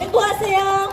행복하세요.